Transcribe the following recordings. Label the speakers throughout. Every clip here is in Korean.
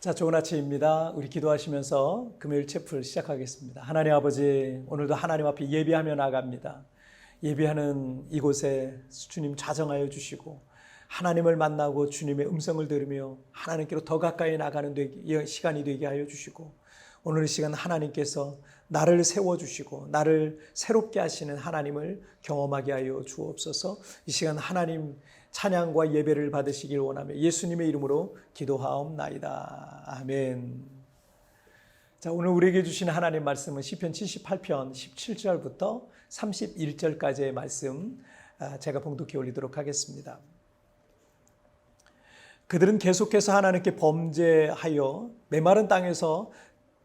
Speaker 1: 자, 좋은 아침입니다. 우리 기도하시면서 금요일 채플 시작하겠습니다. 하나님 아버지, 오늘도 하나님 앞에 예비하며 나갑니다. 예비하는 이곳에 주님 자정하여 주시고 하나님을 만나고 주님의 음성을 들으며 하나님께로 더 가까이 나가는 시간이 되게 하여 주시고 오늘 이 시간 하나님께서 나를 세워 주시고 나를 새롭게 하시는 하나님을 경험하게 하여 주옵소서. 이 시간 하나님 찬양과 예배를 받으시길 원하며 예수님의 이름으로 기도하옵나이다. 아멘. 자, 오늘 우리에게 주신 하나님 말씀은 시편 78편 17절부터 31절까지의 말씀 아, 제가 봉독해 올리도록 하겠습니다. 그들은 계속해서 하나님께 범죄하여 메마른 땅에서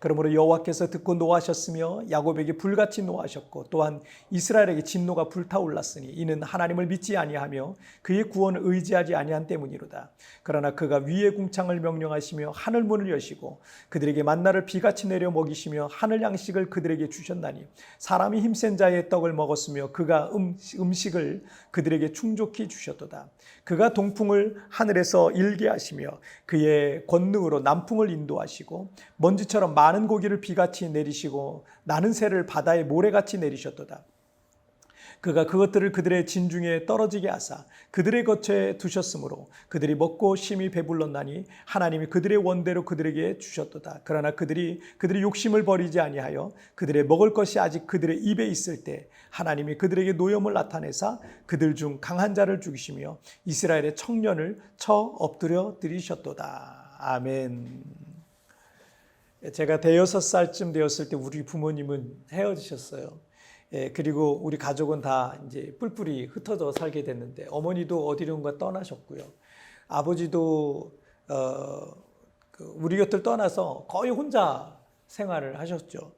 Speaker 1: 그러므로 여호와께서 듣고 노하셨으며 야곱에게 불같이 노하셨고 또한 이스라엘에게 진노가 불타올랐으니 이는 하나님을 믿지 아니하며 그의 구원을 의지하지 아니한 때문이로다. 그러나 그가 위의 궁창을 명령하시며 하늘 문을 여시고 그들에게 만나를 비같이 내려 먹이시며 하늘 양식을 그들에게 주셨나니 사람이 힘센 자의 떡을 먹었으며 그가 음, 음식을 그들에게 충족히 주셨도다. 그가 동풍을 하늘에서 일게 하시며 그의 권능으로 남풍을 인도하시고 먼지처럼 많은 고기를 비같이 내리시고 나는 새를 바다에 모래같이 내리셨도다. 그가 그것들을 그들의 진중에 떨어지게 하사 그들의 거처에 두셨으므로 그들이 먹고 심히 배불렀나니 하나님이 그들의 원대로 그들에게 주셨도다. 그러나 그들이 그들의 욕심을 버리지 아니하여 그들의 먹을 것이 아직 그들의 입에 있을 때 하나님이 그들에게 노염을 나타내사 그들 중 강한 자를 죽이시며 이스라엘의 청년을 쳐 엎드려 들이셨도다. 아멘. 제가 대여섯 살쯤 되었을 때 우리 부모님은 헤어지셨어요. 예, 그리고 우리 가족은 다 이제 뿔뿔이 흩어져 살게 됐는데 어머니도 어디론가 떠나셨고요. 아버지도 어, 그 우리 곁을 떠나서 거의 혼자 생활을 하셨죠.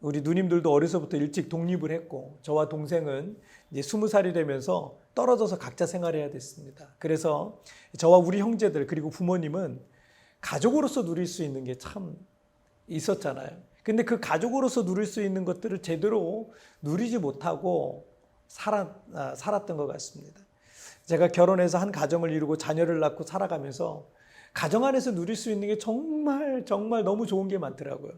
Speaker 1: 우리 누님들도 어려서부터 일찍 독립을 했고 저와 동생은 이제 스무 살이 되면서 떨어져서 각자 생활해야 됐습니다. 그래서 저와 우리 형제들 그리고 부모님은 가족으로서 누릴 수 있는 게 참 있었잖아요. 근데 그 가족으로서 누릴 수 있는 것들을 제대로 누리지 못하고 살았, 아, 살았던 것 같습니다. 제가 결혼해서 한 가정을 이루고 자녀를 낳고 살아가면서 가정 안에서 누릴 수 있는 게 정말 정말 너무 좋은 게 많더라고요.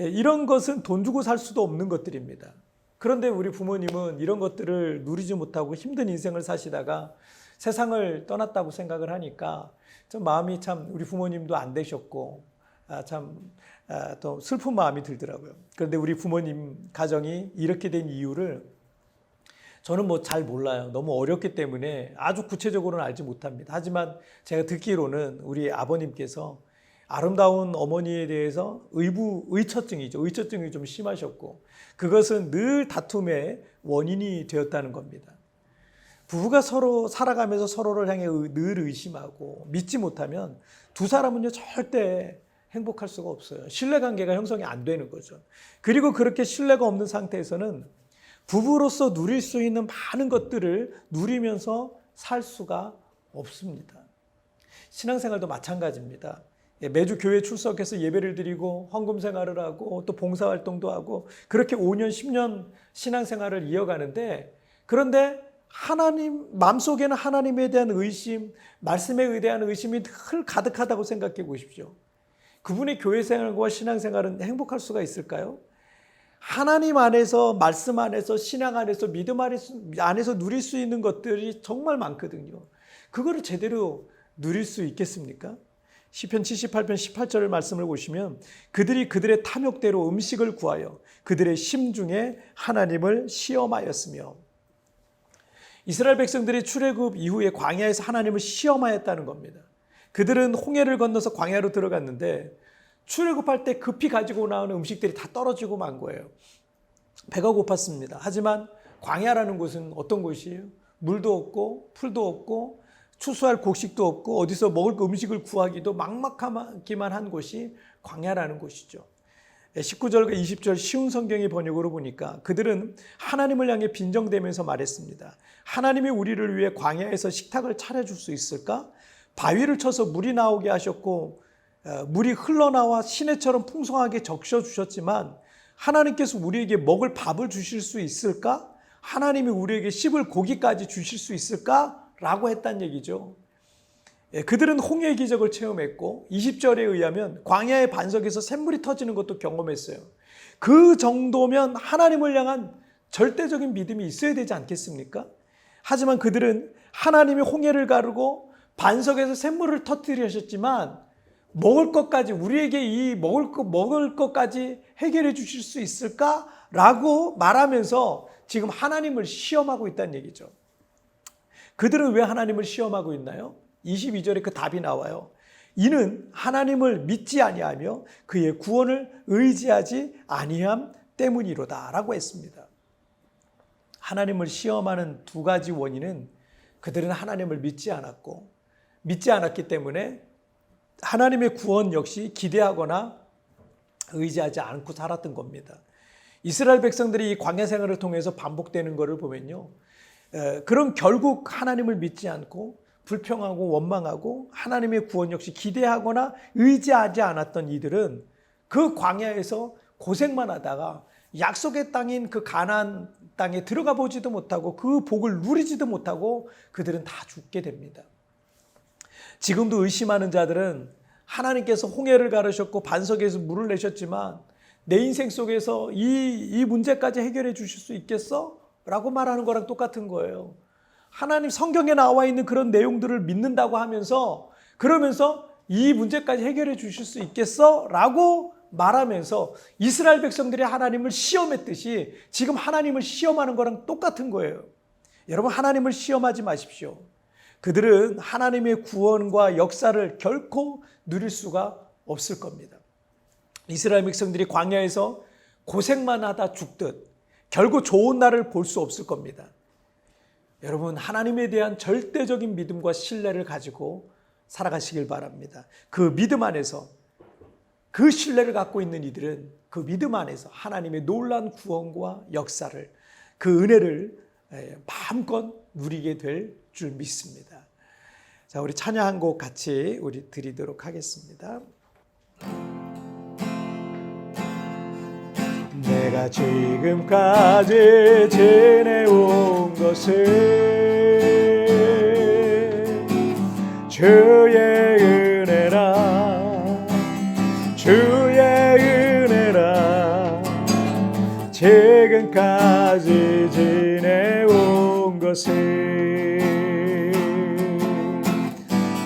Speaker 1: 예, 이런 것은 돈 주고 살 수도 없는 것들입니다. 그런데 우리 부모님은 이런 것들을 누리지 못하고 힘든 인생을 사시다가 세상을 떠났다고 생각을 하니까 좀 마음이 참 우리 부모님도 안 되셨고 아, 참 아, 또 슬픈 마음이 들더라고요. 그런데 우리 부모님 가정이 이렇게 된 이유를 저는 뭐 잘 몰라요. 너무 어렵기 때문에 아주 구체적으로는 알지 못합니다. 하지만 제가 듣기로는 우리 아버님께서 아름다운 어머니에 대해서 의부 의처증이죠. 의처증이 좀 심하셨고 그것은 늘 다툼의 원인이 되었다는 겁니다. 부부가 서로 살아가면서 서로를 향해 의- 늘 의심하고 믿지 못하면 두 사람은요 절대 행복할 수가 없어요. 신뢰 관계가 형성이 안 되는 거죠. 그리고 그렇게 신뢰가 없는 상태에서는 부부로서 누릴 수 있는 많은 것들을 누리면서 살 수가 없습니다. 신앙생활도 마찬가지입니다. 예, 매주 교회 출석해서 예배를 드리고 헌금 생활을 하고 또 봉사 활동도 하고 그렇게 5년, 10년 신앙 생활을 이어가는데 그런데 하나님 마음속에는 하나님에 대한 의심, 말씀에 대한 의심이 늘 가득하다고 생각해 보십시오. 그분의 교회 생활과 신앙 생활은 행복할 수가 있을까요? 하나님 안에서 말씀 안에서 신앙 안에서 믿음 안에서, 누릴 수 있는 것들이 정말 많거든요. 그거를 제대로 누릴 수 있겠습니까? 시편 78편 18절의 말씀을 보시면 그들이 그들의 탐욕대로 음식을 구하여 그들의 심중에 하나님을 시험하였으며 이스라엘 백성들이 출애굽 이후에 광야에서 하나님을 시험하였다는 겁니다. 그들은 홍해를 건너서 광야로 들어갔는데 출애굽할 때 급히 가지고 나오는 음식들이 다 떨어지고 만 거예요. 배가 고팠습니다. 하지만 광야라는 곳은 어떤 곳이에요? 물도 없고 풀도 없고 추수할 곡식도 없고 어디서 먹을 음식을 구하기도 막막하기만 한 곳이 광야라는 곳이죠. 19절과 20절 쉬운 성경의 번역으로 보니까 그들은 하나님을 향해 빈정대면서 말했습니다. 하나님이 우리를 위해 광야에서 식탁을 차려줄 수 있을까? 바위를 쳐서 물이 나오게 하셨고 어, 물이 흘러나와 시내처럼 풍성하게 적셔 주셨지만 하나님께서 우리에게 먹을 밥을 주실 수 있을까? 하나님이 우리에게 씹을 고기까지 주실 수 있을까? 라고 했단 얘기죠. 예, 그들은 홍해의 기적을 체험했고 20절에 의하면 광야의 반석에서 샘물이 터지는 것도 경험했어요. 그 정도면 하나님을 향한 절대적인 믿음이 있어야 되지 않겠습니까? 하지만 그들은 하나님이 홍해를 가르고 반석에서 샘물을 터뜨리셨지만 먹을 것까지 우리에게 이 먹을 것 먹을 것까지 해결해 주실 수 있을까라고 말하면서 지금 하나님을 시험하고 있다는 얘기죠. 그들은 왜 하나님을 시험하고 있나요? 22절에 그 답이 나와요. 이는 하나님을 믿지 아니하며 그의 구원을 의지하지 아니함 때문이로다라고 했습니다. 하나님을 시험하는 두 가지 원인은 그들은 하나님을 믿지 않았고 믿지 않았기 때문에 하나님의 구원 역시 기대하거나 의지하지 않고 살았던 겁니다. 이스라엘 백성들이 이 광야 생활을 통해서 반복되는 것을 보면요. 그런 결국 하나님을 믿지 않고 불평하고 원망하고 하나님의 구원 역시 기대하거나 의지하지 않았던 이들은 그 광야에서 고생만 하다가 약속의 땅인 그 가나안 땅에 들어가 보지도 못하고 그 복을 누리지도 못하고 그들은 다 죽게 됩니다. 지금도 의심하는 자들은 하나님께서 홍해를 가르셨고 반석에서 물을 내셨지만 내 인생 속에서 이, 이 문제까지 해결해 주실 수 있겠어? 라고 말하는 거랑 똑같은 거예요. 하나님 성경에 나와 있는 그런 내용들을 믿는다고 하면서 그러면서 이 문제까지 해결해 주실 수 있겠어? 라고 말하면서 이스라엘 백성들이 하나님을 시험했듯이 지금 하나님을 시험하는 거랑 똑같은 거예요. 여러분 하나님을 시험하지 마십시오. 그들은 하나님의 구원과 역사를 결코 누릴 수가 없을 겁니다. 이스라엘 백성들이 광야에서 고생만 하다 죽듯 결국 좋은 날을 볼 수 없을 겁니다. 여러분 하나님에 대한 절대적인 믿음과 신뢰를 가지고 살아가시길 바랍니다. 그 믿음 안에서 그 신뢰를 갖고 있는 이들은 그 믿음 안에서 하나님의 놀란 구원과 역사를 그 은혜를 마음껏 누리게 될 줄 믿습니다. 자, 우리 찬양 한 곡 같이 우리 드리도록 하겠습니다. 내가 지금까지 지내온 것은 주의 은혜라 주의 은혜라 지금까지 지내온 것은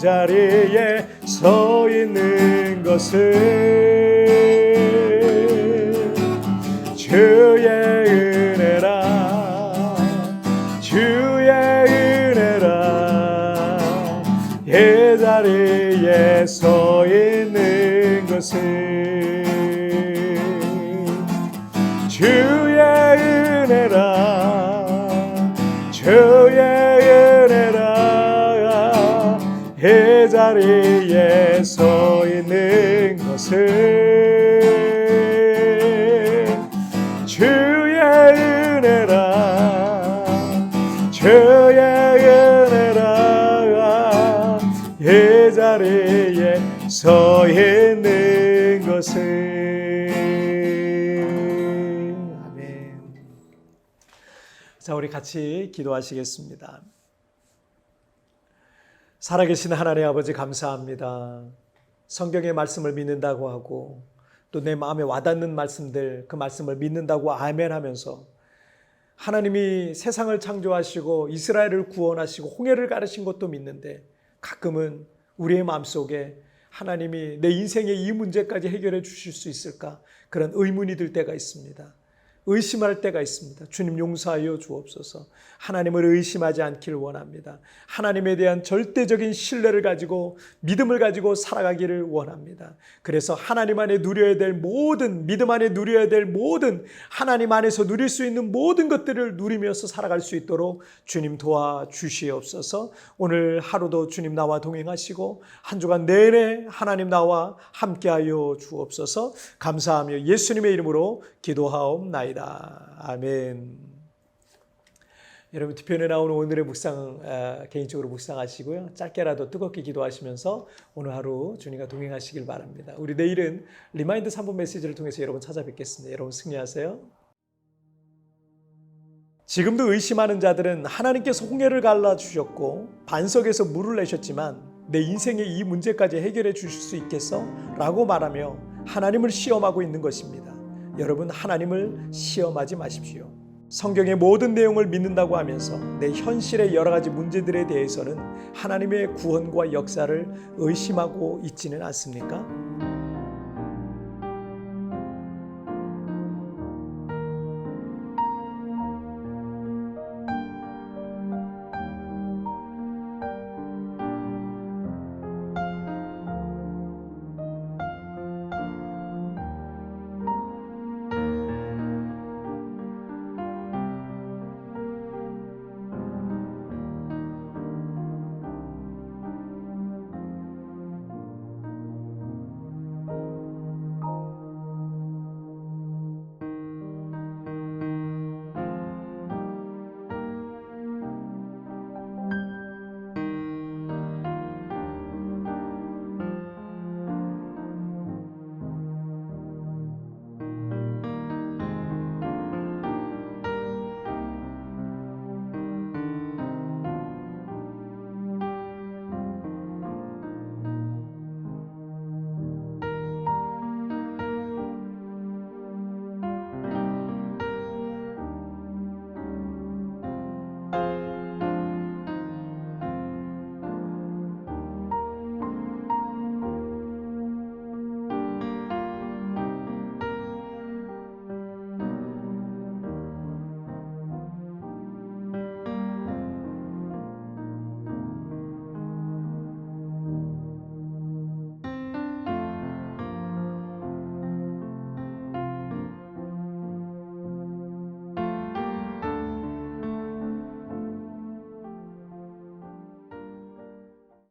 Speaker 1: 자리에 서 있는 것은 주의 은혜라 주의 은혜라. 이 자리에 서 있는 것은 자리에 서 있는 것은 주의 은혜라 주의 은혜라. 이 자리에 서 있는 것은 아멘. 자 우리 같이 기도하시겠습니다 살아계신 하나님 아버지 감사합니다. 성경의 말씀을 믿는다고 하고 또 내 마음에 와닿는 말씀들 그 말씀을 믿는다고 아멘 하면서 하나님이 세상을 창조하시고 이스라엘을 구원하시고 홍해를 가르신 것도 믿는데 가끔은 우리의 마음속에 하나님이 내 인생의 이 문제까지 해결해 주실 수 있을까? 그런 의문이 들 때가 있습니다. 의심할 때가 있습니다. 주님 용서하여 주옵소서. 하나님을 의심하지 않기를 원합니다. 하나님에 대한 절대적인 신뢰를 가지고 믿음을 가지고 살아가기를 원합니다. 그래서 하나님 안에 누려야 될 모든 믿음 안에 누려야 될 모든 하나님 안에서 누릴 수 있는 모든 것들을 누리면서 살아갈 수 있도록 주님 도와 주시옵소서. 오늘 하루도 주님 나와 동행하시고 한 주간 내내 하나님 나와 함께하여 주옵소서. 감사하며 예수님의 이름으로 기도하옵나이다. 아멘. 여러분 뒤편에 나오는 오늘의 묵상 아, 개인적으로 묵상하시고요. 짧게라도 뜨겁게 기도하시면서 오늘 하루 주님과 동행하시길 바랍니다. 우리 내일은 리마인드 3분 메시지를 통해서 여러분 찾아뵙겠습니다. 여러분 승리하세요. 지금도 의심하는 자들은 하나님께서 홍해를 갈라 주셨고 반석에서 물을 내셨지만 내 인생의 이 문제까지 해결해 주실 수 있겠어? 라고 말하며 하나님을 시험하고 있는 것입니다. 여러분 하나님을 시험하지 마십시오. 성경의 모든 내용을 믿는다고 하면서 내 현실의 여러 가지 문제들에 대해서는 하나님의 구원과 역사를 의심하고 있지는 않습니까?